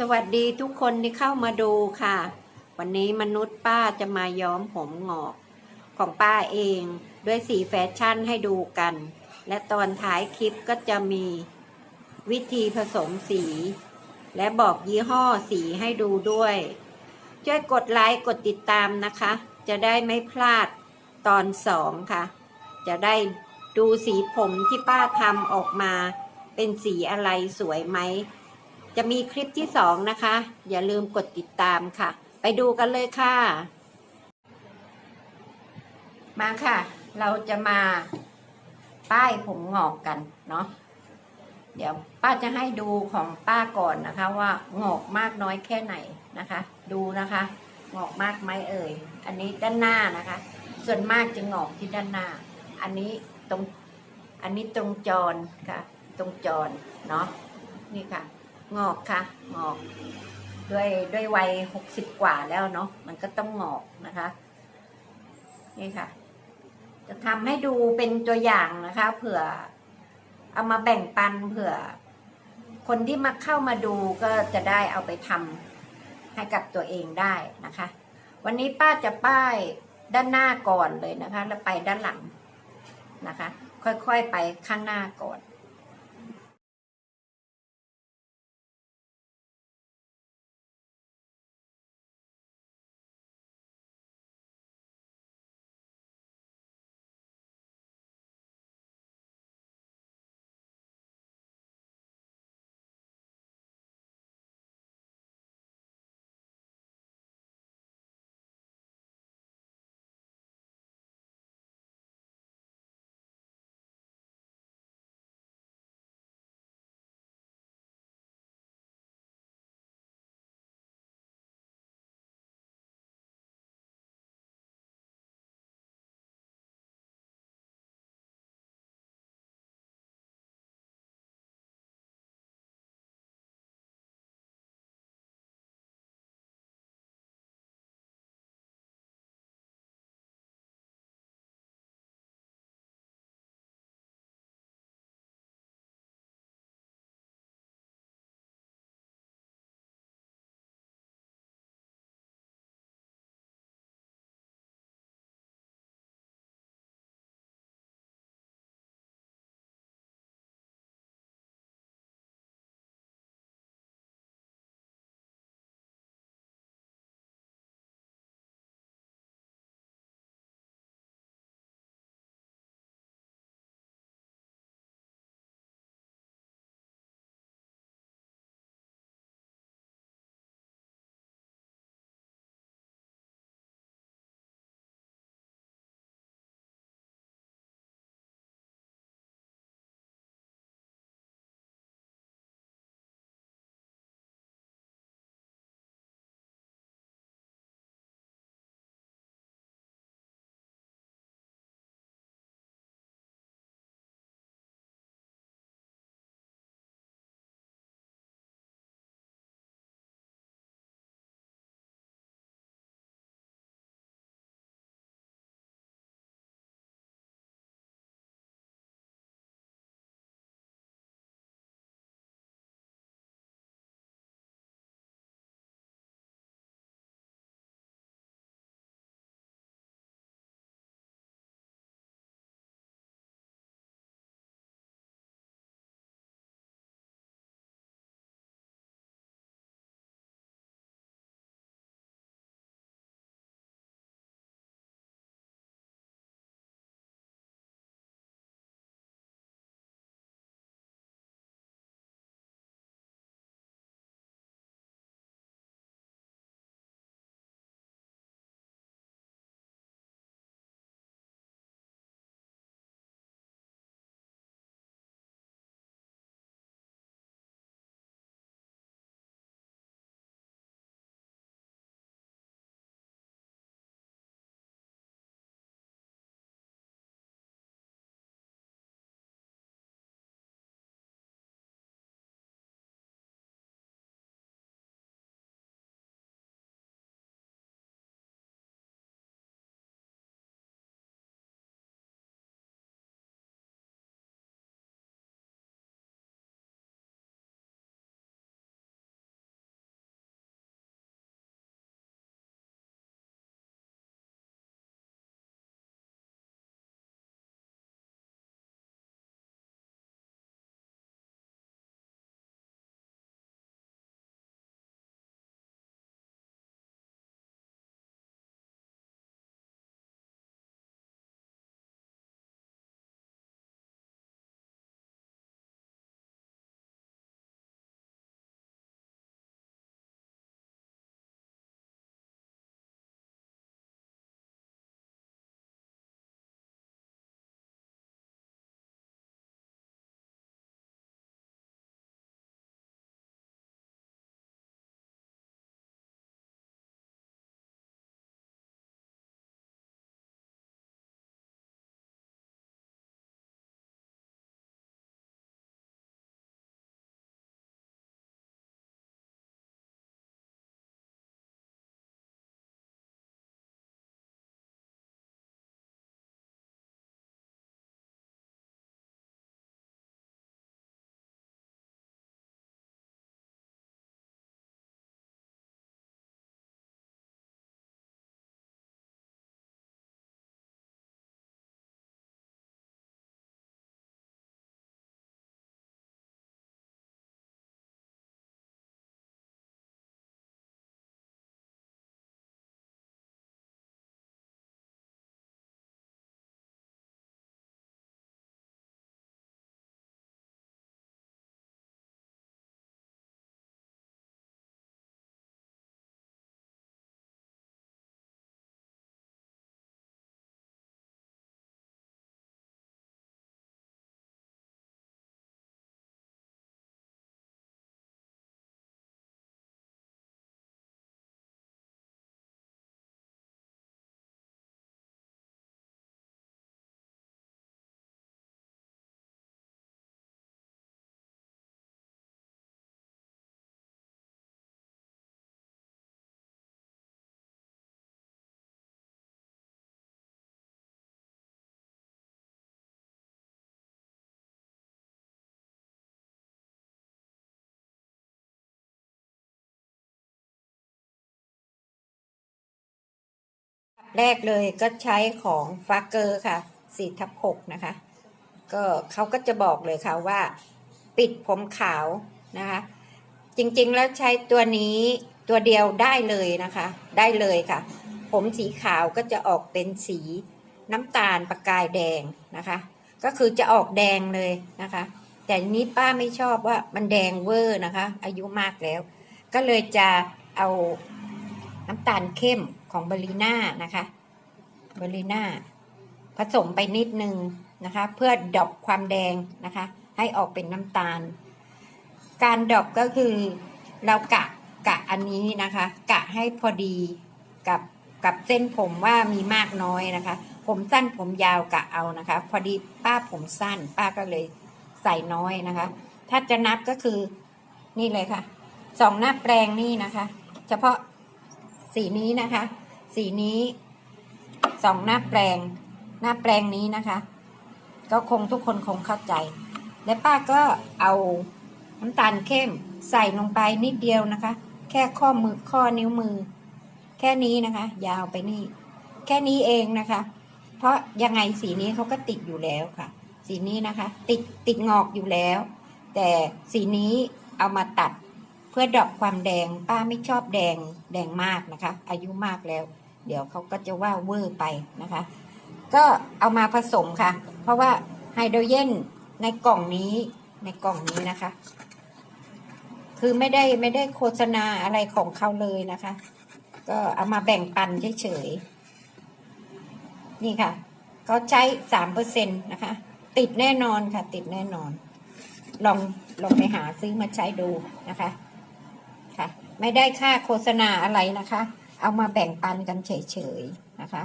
สวัสดีทุกคนที่เข้ามาดูค่ะ วันนี้มนุษย์ป้าจะมาย้อมผมงอกของป้าเองด้วยสีแฟชั่นให้ดูกัน และตอนท้ายคลิปก็จะมีวิธีผสมสี และบอกยี่ห้อสีให้ดูด้วย ช่วยกดไลค์กดติดตามนะคะ จะได้ไม่พลาดตอนสองค่ะ จะได้ดูสีผมที่ป้าทำออกมา เป็นสีอะไรสวยไหม จะมีคลิปที่สองนะคะ อย่าลืมกดติดตามค่ะ ไปดูกันเลยค่ะ มาค่ะ เราจะมาป้ายผมงอกกันเนาะเดี๋ยวป้าจะให้ดูของป้าก่อนนะคะ ว่างอกมากน้อยแค่ไหนนะคะ ดูนะคะ งอกมากไหมเอ่ย อันนี้ด้านหน้านะคะ ส่วนมากจะงอกที่ด้านหน้า อันนี้ตรงอันนี้ตรงจรค่ะ ตรงจรเนาะนี่ค่ะ งอกค่ะ งอก ด้วยด้วยวัยหกสิบกว่าแล้วเนาะมันก็ต้องงอกนะคะ นี่ค่ะ จะทำให้ดูเป็นตัวอย่างนะคะ เผื่อ เอามาแบ่งปันเผื่อ คนที่มาเข้ามาดูก็จะได้เอาไปทำให้กับตัวเองได้นะคะ วันนี้ป้าจะป้ายด้านหน้าก่อนเลยนะคะ แล้วไปด้านหลังนะคะ ค่อยๆไปข้างหน้าก่อน แรกเลยก็ใช้ของฟาเกอร์ค่ะ4ทับ6นะคะ ก็เขาก็จะบอกเลยค่ะว่า ปิดผมขาวนะคะ จริงๆแล้วใช้ตัวนี้ตัวเดียวได้เลยนะคะ ได้เลยค่ะ ผมสีขาวก็จะออกเป็นสีน้ำตาลประกายแดงนะคะ ก็คือจะออกแดงเลยนะคะ แต่นี้ป้าไม่ชอบว่ามันแดงเวอร์นะคะ อายุมากแล้ว ก็เลยจะเอาน้ำตาลเข้ม ของเบอรีน่านะคะเบอรีน่าผสมไปนิดนึงนะคะ เพื่อดอปความแดงนะคะ ให้ออกเป็นน้ำตาล การดอปก็คือเรากะกะอันนี้นะคะ กะให้พอดีกับกับเส้นผมว่ามีมากน้อยนะคะ ผมสั้นผมยาวกะเอานะคะ พอดีป้าผมสั้น ป้าก็เลยใส่น้อยนะคะ ถ้าจะนับก็คือนี่เลยค่ะสองหน้าแปลงนี่นะคะ เฉพาะสีนี้นะคะ สีนี้สองหน้าแปลง หน้าแปลงนี้นะคะ ก็คงทุกคนคงเข้าใจ และป้าก็เอาน้ำตาลเข้มใส่ลงไปนิดเดียวนะคะ แค่ข้อมือข้อนิ้วมือ แค่นี้นะคะ ยาวไปนี่ แค่นี้เองนะคะ เพราะยังไงสีนี้เขาก็ติดอยู่แล้วค่ะ สีนี้นะคะ ติดติดงอกอยู่แล้ว แต่สีนี้เอามาตัดเพื่อดรอปความแดง ป้าไม่ชอบแดงแดงมากนะคะ อายุมากแล้ว เดี๋ยวเขาก็จะว่าเวอร์ไปนะคะ ก็เอามาผสมค่ะ เพราะว่าไฮโดรเจนในกล่องนี้ในกล่องนี้นะคะ คือไม่ได้ไม่ได้โฆษณาอะไรของเขาเลยนะคะ ก็เอามาแบ่งปันเฉยๆนี่ค่ะก็ใช้สามเปอร์เซ็นต์นะคะ ติดแน่นอนค่ะ ติดแน่นอน ลองลองไปหาซื้อมาใช้ดูนะคะ ค่ะ ไม่ได้ค่าโฆษณาอะไรนะคะ เอามาแบ่งปันกันเฉยๆนะคะ